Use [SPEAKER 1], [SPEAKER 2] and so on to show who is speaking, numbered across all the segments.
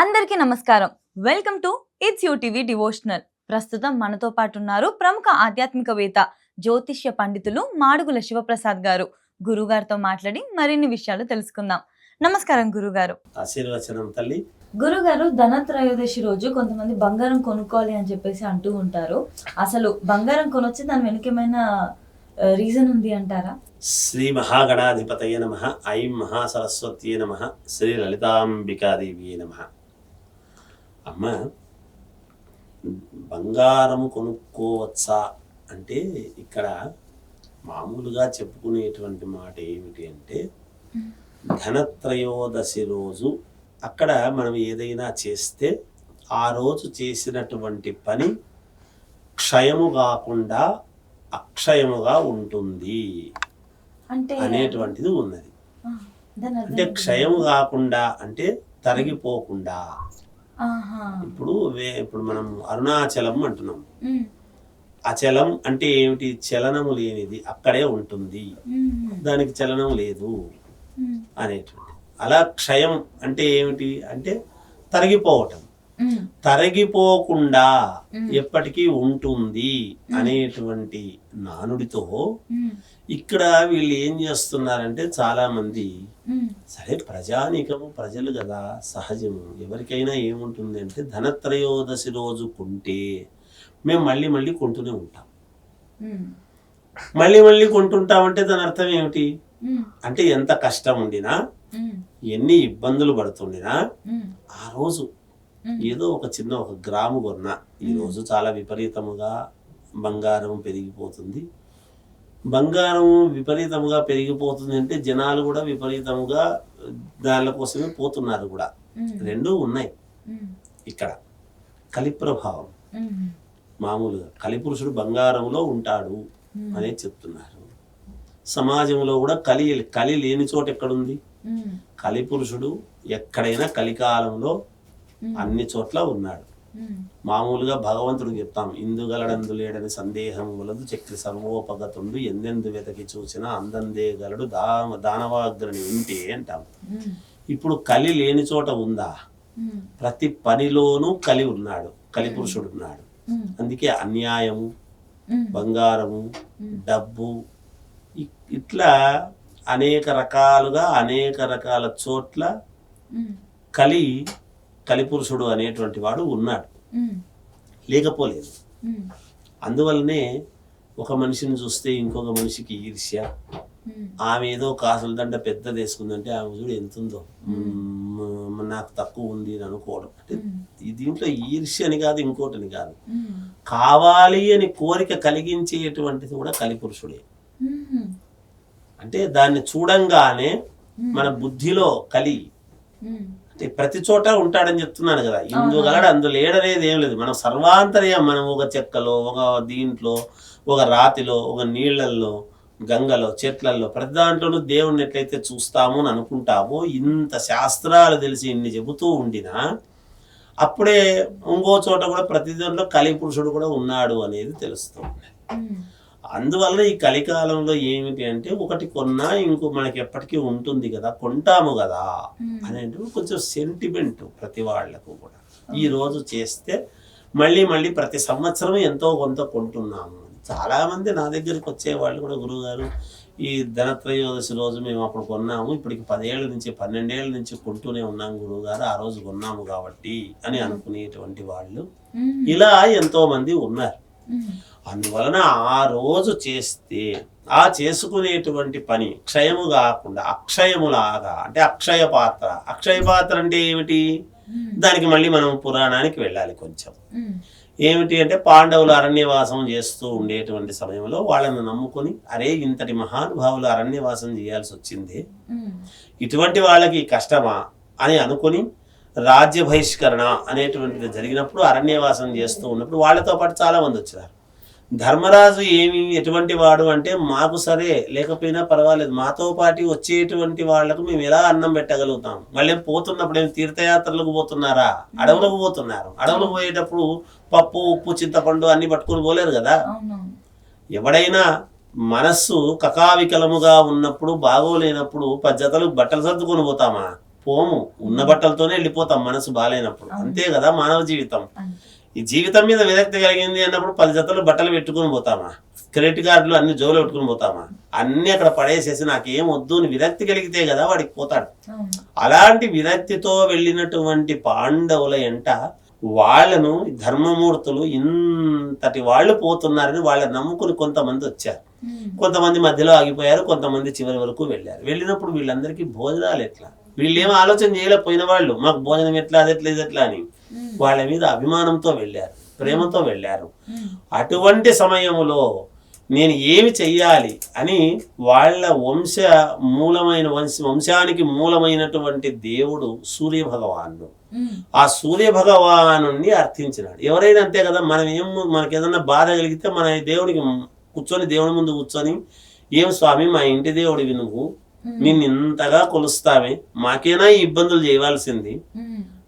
[SPEAKER 1] అందరికీ నమస్కారం. Welcome to its you TV devotional ప్రస్తుతం మనతో పాటు ఉన్నారు ప్రముఖ ఆధ్యాత్మికవేత్త జ్యోతిష్య పండితులు మాడుగుల శివప్రసాద్ గారు. గురుగారితో మాట్లాడి మరిన్ని విషయాలు తెలుసుకుందాం. నమస్కారం గురుగారు.
[SPEAKER 2] ఆశీర్వచనం తల్లి.
[SPEAKER 1] గురుగారు ధనత్రయోదశి రోజు కొంతమంది బంగారం కొనుక్కోవాలి అని చెప్పేసి అంటూ ఉంటారు. అసలు బంగారం కొనొచ్చి దాని వెనుకేమైనా రీజన్ ఉంది అంటారా?
[SPEAKER 2] శ్రీ మహాగణాధిపతయ నమ ఐం మహాసరస్వత్యే నమ శ్రీ లలితాంబికాదేవి నమ. అమ్మ బంగారము కొనుక్కోవచ్చా అంటే ఇక్కడ మామూలుగా చెప్పుకునేటువంటి మాట ఏమిటి అంటే ధనత్రయోదశి రోజు అక్కడ మనం ఏదైనా చేస్తే ఆ రోజు చేసినటువంటి పని క్షయము కాకుండా అక్షయముగా ఉంటుంది
[SPEAKER 1] అంటే
[SPEAKER 2] అనేటువంటిది ఉన్నది అంటే? క్షయము కాకుండా అంటే తరిగిపోకుండా. ఇప్పుడు వే ఇప్పుడు మనం అరుణాచలం అంటున్నాం. అచలం అంటే ఏమిటి? చలనము లేనిది అక్కడే ఉంటుంది. దానికి చలనం లేదు అనేటువంటి. అలా క్షయం అంటే ఏమిటి? అంటే తరిగిపోవటం. తరిగిపోకుండా. ఎప్పటికీ ఉంటుంది అనేటువంటి నానుడితో ఇక్కడ వీళ్ళు ఏం చేస్తున్నారంటే చాలా మంది సరే ప్రజానీకము ప్రజలు కదా సహజము. ఎవరికైనా ఏముంటుంది అంటే ధనత్రయోదశి రోజు కొంటే మేము మళ్ళీ మళ్ళీ కొంటూనే ఉంటాం. మళ్ళీ మళ్ళీ కొంటుంటామంటే దాని అర్థం ఏమిటి? అంటే ఎంత కష్టం ఉండినా ఎన్ని ఇబ్బందులు పడుతుండినా ఆ రోజు ఏదో ఒక చిన్న ఒక గ్రాము కొన్నా. ఈ రోజు చాలా విపరీతముగా బంగారం పెరిగిపోతుంది. బంగారం విపరీతముగా పెరిగిపోతుంది అంటే జనాలు కూడా విపరీతముగా దానిల కోసమే పోతున్నారు కూడా. రెండూ ఉన్నాయి. ఇక్కడ కలి ప్రభావం
[SPEAKER 1] ఉమ్,
[SPEAKER 2] మామూలుగా కలిపురుషుడు బంగారంలో ఉంటాడు అనేది చెప్తున్నారు. సమాజంలో కూడా కలి కలి లేని చోట ఎక్కడుంది? కలిపురుషుడు ఎక్కడైనా కలికాలంలో అన్ని చోట్ల ఉన్నాడు. మామూలుగా భగవంతుడు చెప్తాం ఇందుగలడందు లేడని సందేహం వలదు చక్రి సర్వోపగతుండు ఎందెందు వెతకి చూసినా అందందే గలడు దా దానవాగ్రని ఉంటే అంటాం. ఇప్పుడు కలి లేని చోట ఉందా? ప్రతి పనిలోనూ కలి ఉన్నాడు కలిపురుషుడు ఉన్నాడు.
[SPEAKER 1] ఉమ్,
[SPEAKER 2] అందుకే అన్యాయము బంగారము డబ్బు ఇట్లా అనేక రకాలుగా అనేక రకాల చోట్ల కలి కలిపురుషుడు అనేటువంటి వాడు ఉన్నాడు. లేకపోలేదు. అందువల్లనే ఒక మనిషిని చూస్తే ఇంకొక మనిషికి ఈర్ష్య. ఆమె ఏదో కాసుల దండ పెద్దది వేసుకుందంటే ఆమె చూడు ఎంత ఉందో నాకు తక్కువ ఉంది అని అనుకోవడం. అంటే దీంట్లో ఈర్ష్య అని కాదు ఇంకోటని కాదు. కావాలి అని కోరిక కలిగించేటువంటిది కూడా కలిపురుషుడే. అంటే దాన్ని చూడంగానే మన బుద్ధిలో కలి ప్రతి చోట ఉంటాడని చెప్తున్నాను కదా. ఇందుగలడు అందు లేడనేది ఏం లేదు. మనం సర్వాంతర్యం మనం ఒక చెక్కలో ఒక దీంట్లో ఒక రాతిలో ఒక నీళ్ళల్లో గంగలో చెట్లల్లో ప్రతి దాంట్లోనూ దేవుణ్ణి ఎట్లయితే చూస్తామో అని అనుకుంటామో ఇంత శాస్త్రాలు తెలిసి ఇన్ని చెబుతూ ఉండినా అప్పుడే ఇంకో చోట కూడా ప్రతి దాంట్లో కలిపురుషుడు కూడా ఉన్నాడు అనేది తెలుస్తుంది
[SPEAKER 1] ఉమ్,
[SPEAKER 2] అందువల్ల ఈ కలికాలంలో ఏమిటి అంటే ఒకటి కొన్నా ఇంకో మనకి ఎప్పటికీ ఉంటుంది కదా కొంటాము కదా అనేటువంటి కొంచెం సెంటిమెంట్ ప్రతి వాళ్ళకు కూడా. ఈ రోజు చేస్తే మళ్ళీ మళ్ళీ ప్రతి సంవత్సరం ఎంతో కొంత కొంటున్నాము. చాలా మంది నా దగ్గరికి వచ్చే వాళ్ళు కూడా గురువుగారు ఈ ధనత్రయోదశి రోజు మేము అప్పుడు కొన్నాము ఇప్పటికి పదేళ్ళ నుంచి పన్నెండేళ్ళ నుంచి కొంటూనే ఉన్నాం గురువుగారు ఆ రోజు కొన్నాము కాబట్టి అని అనుకునేటువంటి వాళ్ళు. ఇలా ఎంతో మంది ఉన్నారు. అందువలన ఆ రోజు చేస్తే ఆ చేసుకునేటువంటి పని క్షయము కాకుండా అక్షయములాగా అంటే అక్షయ పాత్ర. అక్షయ పాత్ర అంటే ఏమిటి? దానికి మళ్ళీ మనం పురాణానికి వెళ్ళాలి కొంచెం. ఏమిటి అంటే పాండవులు అరణ్యవాసం చేస్తూ ఉండేటువంటి సమయంలో వాళ్ళని నమ్ముకొని అరే ఇంతటి మహానుభావులు అరణ్యవాసం చేయాల్సి వచ్చింది. ఇటువంటి వాళ్ళకి కష్టమా అని అనుకుని రాజ్య బహిష్కరణ అనేటువంటిది జరిగినప్పుడు అరణ్యవాసం చేస్తూ ఉన్నప్పుడు వాళ్ళతో పాటు చాలా మంది వచ్చారు. ధర్మరాజు ఏమి ఎటువంటి వాడు అంటే మాకు సరే లేకపోయినా పర్వాలేదు మాతో పాటు వచ్చేటువంటి వాళ్ళకు మేము ఎలా అన్నం పెట్టగలుగుతాం? మళ్ళీ పోతున్నప్పుడు ఏం తీర్థయాత్రలకు పోతున్నారా? అడవులకు పోతున్నారు. అడవులకు పోయేటప్పుడు పప్పు ఉప్పు చింతపండు అన్ని పట్టుకొని పోలేరు కదా? ఎవడైనా మనస్సు కకావికలముగా ఉన్నప్పుడు బాగోలేనప్పుడు పద్ధతులు బట్టలు సర్దుకొని పోతామా? పోము ఉన్న బట్టలతోనే వెళ్ళిపోతాం మనసు బాగాలేనప్పుడు. అంతే కదా మానవ జీవితం. ఈ జీవితం మీద విరక్తి కలిగింది అన్నప్పుడు పది జతలు బట్టలు పెట్టుకుని పోతామా క్రెడిట్ కార్డులు అన్ని జోలు పెట్టుకుని పోతామా అన్ని అక్కడ పడేసేసి నాకేం వద్దు అని విరక్తి కలిగితే కదా వాడికి పోతాడు. అలాంటి విరక్తితో వెళ్ళినటువంటి పాండవుల ఎంట వాళ్ళను ధర్మమూర్తులు ఇంతటి వాళ్ళు పోతున్నారని వాళ్ళని నమ్ముకుని కొంతమంది వచ్చారు. కొంతమంది మధ్యలో ఆగిపోయారు కొంతమంది చివరి వరకు వెళ్ళారు వెళ్ళినప్పుడు వీళ్ళందరికీ భోజనాలు ఎట్లా వీళ్ళు ఏం ఆలోచన చేయలేకపోయిన వాళ్ళు మాకు భోజనం ఎట్లా అది ఎట్లా ఇది ఎట్లా అని. వాళ్ళ మీద అభిమానంతో వెళ్ళారు ప్రేమతో వెళ్ళారు. అటువంటి సమయంలో నేను ఏమి చెయ్యాలి అని వాళ్ళ వంశ మూలమైన వంశ వంశానికి మూలమైనటువంటి దేవుడు సూర్య భగవానుడు. ఆ సూర్య భగవాను అర్థించినాడు ఎవరైనా అంతే కదా మనం ఏం మనకి ఏదన్నా బాధ కలిగితే మన దేవుడికి కూర్చొని దేవుడి ముందు కూర్చొని ఏం స్వామి మా ఇంటి దేవుడివి నువ్వు. నిన్ను ఇంతగా కొలుస్తామే మాకేనా ఈ ఇబ్బందులు చేయవలసింది.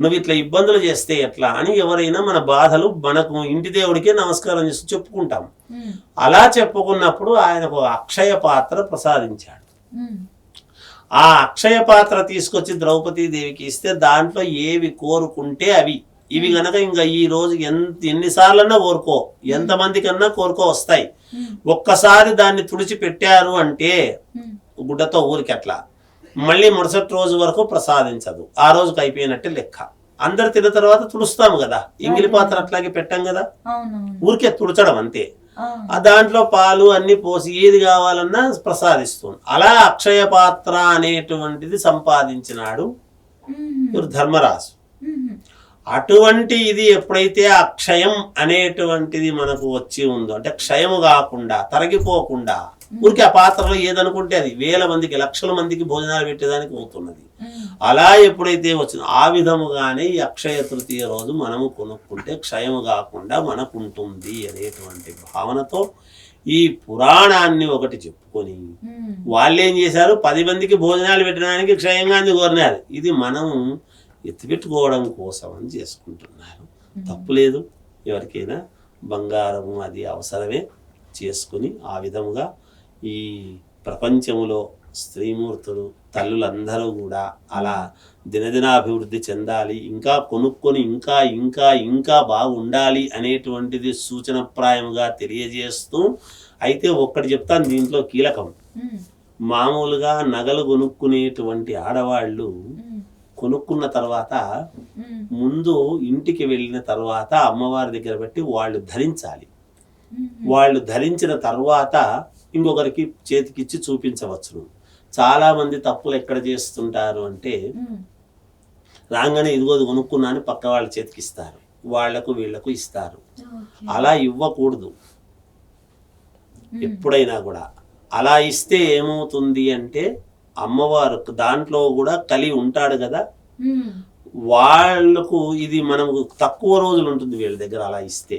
[SPEAKER 2] నువ్వు ఇట్లా ఇబ్బందులు చేస్తే ఎట్లా అని ఎవరైనా మన బాధలు మనకు ఇంటి దేవుడికే నమస్కారం చేసి చెప్పుకుంటాం. అలా చెప్పుకున్నప్పుడు ఆయనకు అక్షయ పాత్ర ప్రసాదించాడు. ఆ అక్షయ పాత్ర తీసుకొచ్చి ద్రౌపదీ దేవికి ఇస్తే దాంట్లో ఏవి కోరుకుంటే అవి ఇవి గనక ఇంకా ఈ రోజు ఎంత ఎన్నిసార్లన్నా కోరుకో. ఎంతమంది కన్నా కోరుకో వస్తాయి.
[SPEAKER 1] ఉమ్.
[SPEAKER 2] ఒక్కసారి దాన్ని తుడిచి పెట్టారు అంటే. గుడ్డతో ఊరికి అట్లా మళ్ళీ మరుసటి రోజు వరకు ప్రసాదించదు. ఆ రోజుకి అయిపోయినట్టే లెక్క. అందరు తిన్న తర్వాత తుడుస్తాము కదా. ఇంగిలి పాత్ర అట్లాగే పెట్టాం కదా. ఊరికే తుడచడం అంతే.
[SPEAKER 1] ఆ.
[SPEAKER 2] దాంట్లో పాలు అన్ని పోసి ఏది కావాలన్నా ప్రసాదిస్తుంది. అలా అక్షయ పాత్ర అనేటువంటిది సంపాదించినాడు ధర్మరాజు. అటువంటి ఇది ఎప్పుడైతే అక్షయం అనేటువంటిది మనకు వచ్చి ఉందో అంటే క్షయము కాకుండా తరగిపోకుండా ఊరికి ఆ పాత్రలో ఏదనుకుంటే అది వేల మందికి లక్షల మందికి భోజనాలు పెట్టేదానికి అవుతున్నది
[SPEAKER 1] ఉమ్.
[SPEAKER 2] అలా ఎప్పుడైతే వచ్చిందో ఆ విధముగానే ఈ అక్షయ తృతీయ రోజు మనము కొనుక్కుంటే క్షయము కాకుండా మనకుంటుంది అనేటువంటి భావనతో ఈ పురాణాన్ని ఒకటి చెప్పుకొని. వాళ్ళు ఏం చేశారు పది మందికి భోజనాలు పెట్టడానికి క్షయంగాంది కోరినారు ఇది మనం ఎత్తిపెట్టుకోవడం కోసం అని చేసుకుంటున్నారు తప్పు లేదు ఎవరికైనా బంగారము అది అవసరమే చేసుకుని ఆ విధముగా ఈ ప్రపంచములో స్త్రీమూర్తులు తల్లులందరూ కూడా అలా దినదినాభివృద్ధి చెందాలి ఇంకా కొనుక్కొని ఇంకా ఇంకా ఇంకా బాగుండాలి అనేటువంటిది సూచనప్రాయముగా తెలియజేస్తూ అయితే ఒక్కటి చెప్తాను దీంట్లో కీలకం. మామూలుగా నగలు కొనుక్కునేటువంటి ఆడవాళ్ళు. కొనుక్కున్న తర్వాత. ముందు ఇంటికి వెళ్ళిన తర్వాత అమ్మవారి దగ్గర పెట్టి వాళ్ళు ధరించాలి. వాళ్ళు ధరించిన తర్వాత ఇంకొకరికి చేతికిచ్చి చూపించవచ్చును చాలా మంది తప్పులు ఎక్కడ చేస్తుంటారు అంటే. రాగానే ఇదిగో ఇది కొనుక్కున్నాను పక్క వాళ్ళ చేతికి ఇస్తారు వాళ్ళకు వీళ్ళకు ఇస్తారు. అలా ఇవ్వకూడదు. ఎప్పుడైనా కూడా అలా ఇస్తే ఏమవుతుంది అంటే అమ్మవారు దాంట్లో కూడా కలి ఉంటాడు కదా
[SPEAKER 1] ఉమ్.
[SPEAKER 2] వాళ్ళకు ఇది మనకు తక్కువ రోజులు ఉంటుంది వీళ్ళ దగ్గర అలా ఇస్తే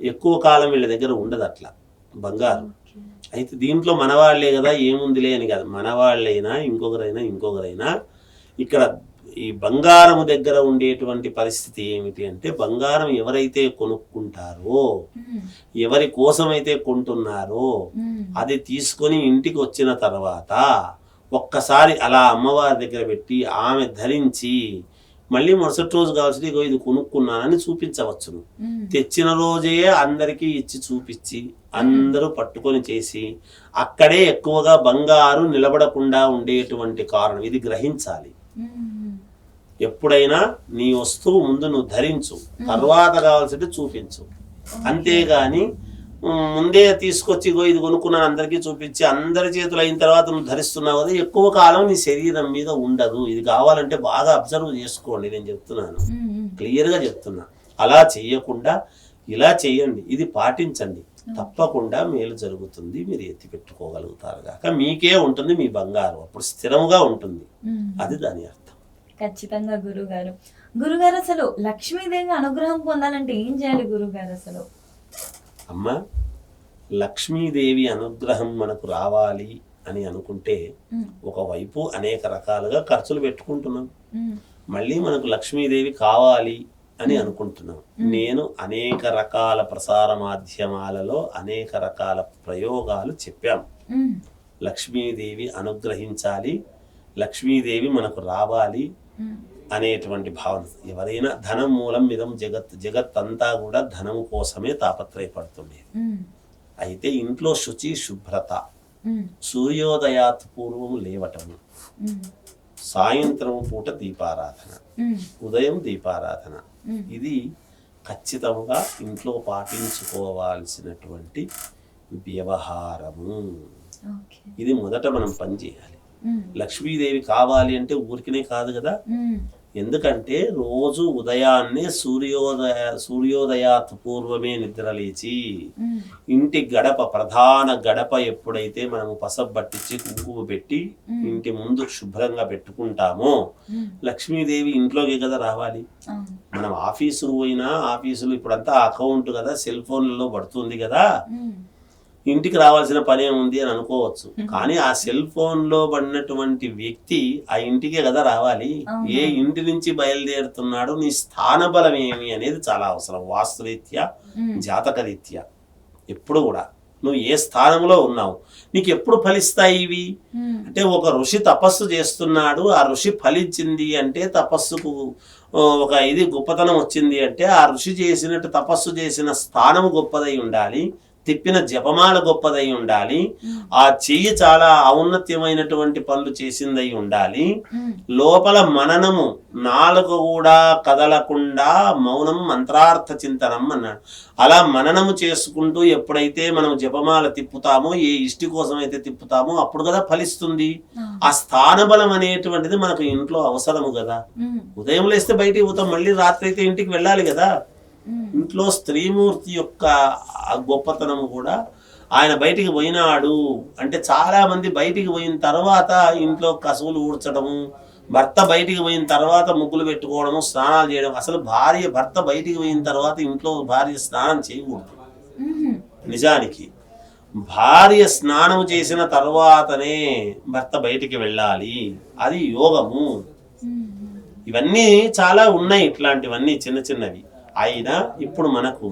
[SPEAKER 2] ఎక్కువ కాలం వీళ్ళ దగ్గర ఉండదు అట్లా బంగారం. అయితే దీంట్లో మనవాళ్ళే కదా ఏముందిలే అని కాదు మనవాళ్ళైనా ఇంకొకరైనా ఇంకొకరైనా ఇక్కడ ఈ బంగారము దగ్గర ఉండేటువంటి పరిస్థితి ఏమిటి అంటే బంగారం ఎవరైతే కొనుక్కుంటారో. ఎవరి కోసమైతే కొంటున్నారో. అది తీసుకొని ఇంటికి వచ్చిన తర్వాత ఒక్కసారి అలా అమ్మవారి దగ్గర పెట్టి ఆమె ధరించి మళ్ళీ మరుసటి రోజు కావాల్సింది ఇగో ఇది కొనుక్కున్నానని చూపించవచ్చును. తెచ్చిన రోజే అందరికీ ఇచ్చి చూపించి అందరూ పట్టుకొని చేసి అక్కడే ఎక్కువగా బంగారు నిలబడకుండా ఉండేటువంటి కారణం ఇది గ్రహించాలి. ఎప్పుడైనా నీ వస్తువు ముందు నువ్వు ధరించు తర్వాత కావాల్సింది చూపించు. అంతేగాని ముందే తీసుకొచ్చి ఇది కొనుక్కున్నాను అందరికీ చూపించి అందరి చేతులు అయిన తర్వాత నువ్వు ధరిస్తున్నావు కదా ఎక్కువ కాలం నీ శరీరం మీద ఉండదు. ఇది కావాలంటే బాగా అబ్జర్వ్ చేసుకోండి నేను చెప్తున్నాను. క్లియర్గా చెప్తున్నా. అలా చెయ్యకుండా ఇలా చెయ్యండి ఇది పాటించండి. తప్పకుండా మేలు జరుగుతుంది మీరు ఎత్తి పెట్టుకోగలుగుతారు కాక మీకే ఉంటుంది మీ బంగారం అప్పుడు స్థిరముగా ఉంటుంది. అది దాని అర్థం.
[SPEAKER 1] ఖచ్చితంగా గురుగారు. గురుగారు అసలు లక్ష్మీదేవి అనుగ్రహం పొందాలంటే ఏం చేయాలి గురుగారు అసలు?
[SPEAKER 2] అమ్మ లక్ష్మీదేవి అనుగ్రహం మనకు రావాలి అని అనుకుంటే. ఒకవైపు అనేక రకాలుగా ఖర్చులు పెట్టుకుంటున్నాం. మళ్ళీ మనకు లక్ష్మీదేవి కావాలి అని అనుకుంటున్నాం. నేను అనేక రకాల ప్రసార మాధ్యమాలలో అనేక రకాల ప్రయోగాలు చెప్పాం. లక్ష్మీదేవి అనుగ్రహించాలి. లక్ష్మీదేవి మనకు రావాలి. అనేటువంటి భావన. ఎవరైనా ధనం మూలం మిదం జగత్ జగత్ అంతా కూడా ధనము కోసమే తాపత్రయపడుతుంది. అయితే ఇంట్లో శుచి శుభ్రత సూర్యోదయాత్ పూర్వం లేవటము సాయంత్రం పూట దీపారాధన ఉదయం దీపారాధన. ఇది ఖచ్చితంగా ఇంట్లో పాటించుకోవాల్సినటువంటి వ్యవహారము. ఇది మొదట మనం పని చేయాలి.
[SPEAKER 1] ఉమ్,
[SPEAKER 2] లక్ష్మీదేవి కావాలి అంటే ఊరికనే కాదు కదా? ఎందుకంటే రోజు ఉదయాన్నే సూర్యోదయ సూర్యోదయాత్ పూర్వమే నిద్రలేచి ఇంటి గడప ప్రధాన గడప ఎప్పుడైతే మనము పసబ్ పట్టించి కుంకుమ పెట్టి. ఇంటి ముందు శుభ్రంగా పెట్టుకుంటామో లక్ష్మీదేవి ఇంట్లోకి కదా రావాలి. మనం ఆఫీసుకు పోయినా ఆఫీసులు ఇప్పుడంతా అకౌంట్ కదా సెల్ ఫోన్లలో పడుతుంది కదా. ఇంటికి రావాల్సిన పని ఏముంది అని అనుకోవచ్చు. కానీ ఆ సెల్ ఫోన్లో పడినటువంటి వ్యక్తి ఆ ఇంటికే కదా రావాలి. ఏ ఇంటి నుంచి బయలుదేరుతున్నాడు నీ స్థాన బలం ఏమి అనేది చాలా అవసరం. వాస్తురీత్యా
[SPEAKER 1] ఉమ్,
[SPEAKER 2] జాతక రీత్యా ఎప్పుడు కూడా. నువ్వు ఏ స్థానంలో ఉన్నావు? నీకు ఎప్పుడు ఫలిస్తాయి ఇవి? అంటే ఒక ఋషి తపస్సు చేస్తున్నాడు ఆ ఋషి ఫలించింది అంటే తపస్సుకు ఒక ఇది గొప్పతనం వచ్చింది అంటే ఆ ఋషి చేసినట్టు తపస్సు చేసిన స్థానము గొప్పదై ఉండాలి. తిప్పిన జపమాల గొప్పదై ఉండాలి. ఆ చెయ్యి చాలా ఔన్నత్యమైనటువంటి పనులు చేసిందై ఉండాలి. లోపల మననము నాలుగు కూడా కదలకుండా మౌనం మంత్రార్థ చింతనం అన్నాడు. అలా మననము చేసుకుంటూ ఎప్పుడైతే మనం జపమాల తిప్పుతామో ఏ ఇష్టి కోసం అయితే తిప్పుతామో అప్పుడు కదా ఫలిస్తుంది. ఆ. స్థానబలం అనేటువంటిది మనకు ఇంట్లో అవసరము కదా. ఉదయం లేస్తే బయటికి పోతాం మళ్ళీ రాత్రి అయితే ఇంటికి వెళ్ళాలి కదా. ఇంట్లో స్త్రీమూర్తి యొక్క ఆ గొప్పతనము కూడా ఆయన బయటికి పోయినాడు. అంటే చాలా మంది బయటికి పోయిన తర్వాత ఇంట్లో కసువులు ఊడ్చడము భర్త బయటికి పోయిన తర్వాత ముగ్గులు పెట్టుకోవడము స్నానాలు చేయడం. అసలు భార్య భర్త బయటికి పోయిన తర్వాత ఇంట్లో భార్య స్నానం చేయకూడదు. నిజానికి భార్య స్నానం చేసిన తర్వాతనే భర్త బయటికి వెళ్ళాలి. అది యోగము. ఇవన్నీ చాలా ఉన్నాయి ఇట్లాంటివన్నీ చిన్న చిన్నవి. అయినా ఇప్పుడు మనకు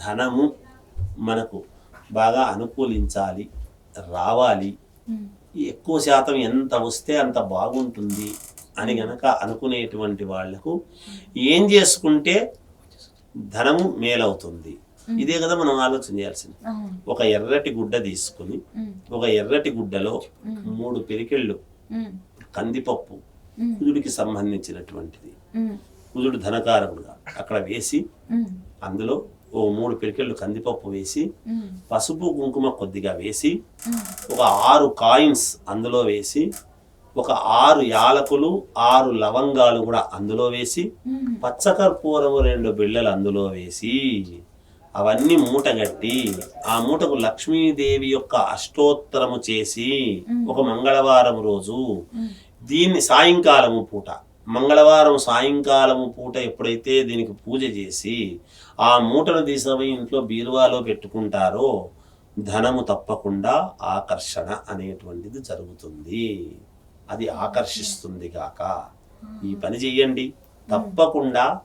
[SPEAKER 2] ధనము మనకు బాగా అనుకూలించాలి రావాలి. ఎక్కువ శాతం ఎంత వస్తే అంత బాగుంటుంది అని గనక అనుకునేటువంటి వాళ్ళకు ఏం చేసుకుంటే ధనము మేలవుతుంది. ఇదే కదా మనం ఆలోచన చేయాల్సింది. ఒక ఎర్రటి గుడ్డ తీసుకుని ఒక ఎర్రటి గుడ్డలో మూడు పిరికెళ్ళు కందిపప్పు
[SPEAKER 1] ఉమ్,
[SPEAKER 2] కుదుడికి సంబంధించినటువంటిది.
[SPEAKER 1] ఉమ్,
[SPEAKER 2] కుదుడు ధనకారకుడుగా. అక్కడ వేసి అందులో ఓ మూడు పిరికెళ్ళు కందిపప్పు వేసి పసుపు కుంకుమ కొద్దిగా వేసి ఒక ఆరు కాయిన్స్ అందులో వేసి ఒక ఆరు యాలకులు ఆరు లవంగాలు కూడా అందులో వేసి పచ్చకర్పూరము రెండు బిళ్ళలు అందులో వేసి అవన్నీ మూటగట్టి ఆ మూటకు లక్ష్మీదేవి యొక్క అష్టోత్తరము చేసి ఒక మంగళవారం రోజు దీన్ని సాయంకాలము పూట మంగళవారం సాయంకాలము పూట ఎప్పుడైతే దీనికి పూజ చేసి ఆ మూటను తీసుకుపోయి ఇంట్లో బీరువాలో పెట్టుకుంటారో ధనము తప్పకుండా ఆకర్షణ అనేటువంటిది జరుగుతుంది. అది ఆకర్షిస్తుంది గాక. ఈ పని చెయ్యండి. తప్పకుండా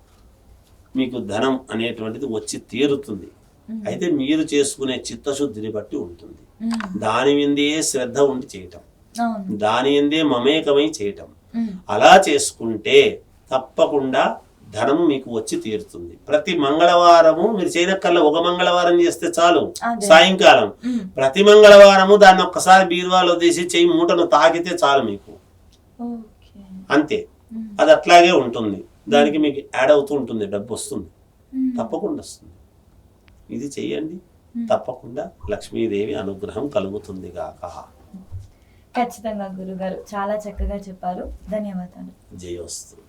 [SPEAKER 2] మీకు ధనం అనేటువంటిది వచ్చి తీరుతుంది. అయితే మీరు చేసుకునే చిత్తశుద్ధిని బట్టి ఉంటుంది. దాని మీదే శ్రద్ధ ఉండి చేయటం. దాని ఎందే మమేకమై చేయటం. అలా చేసుకుంటే తప్పకుండా ధనం మీకు వచ్చి తీరుతుంది. ప్రతి మంగళవారము మీరు చేయనక్కర్లా ఒక మంగళవారం చేస్తే చాలు. సాయంకాలం. ప్రతి మంగళవారము దాన్ని ఒక్కసారి బీరువాలో తీసి చెయ్యి మూటను తాకితే చాలు మీకు. అంతే. అది అట్లాగే ఉంటుంది. దానికి మీకు యాడ్ అవుతూ ఉంటుంది డబ్బు వస్తుంది. తప్పకుండా వస్తుంది. ఇది చెయ్యండి తప్పకుండా లక్ష్మీదేవి అనుగ్రహం కలుగుతుంది గాక.
[SPEAKER 1] ఖచ్చితంగా గురుగారు చాలా చక్కగా చెప్పారు. ధన్యవాదాలు.
[SPEAKER 2] జయోస్తు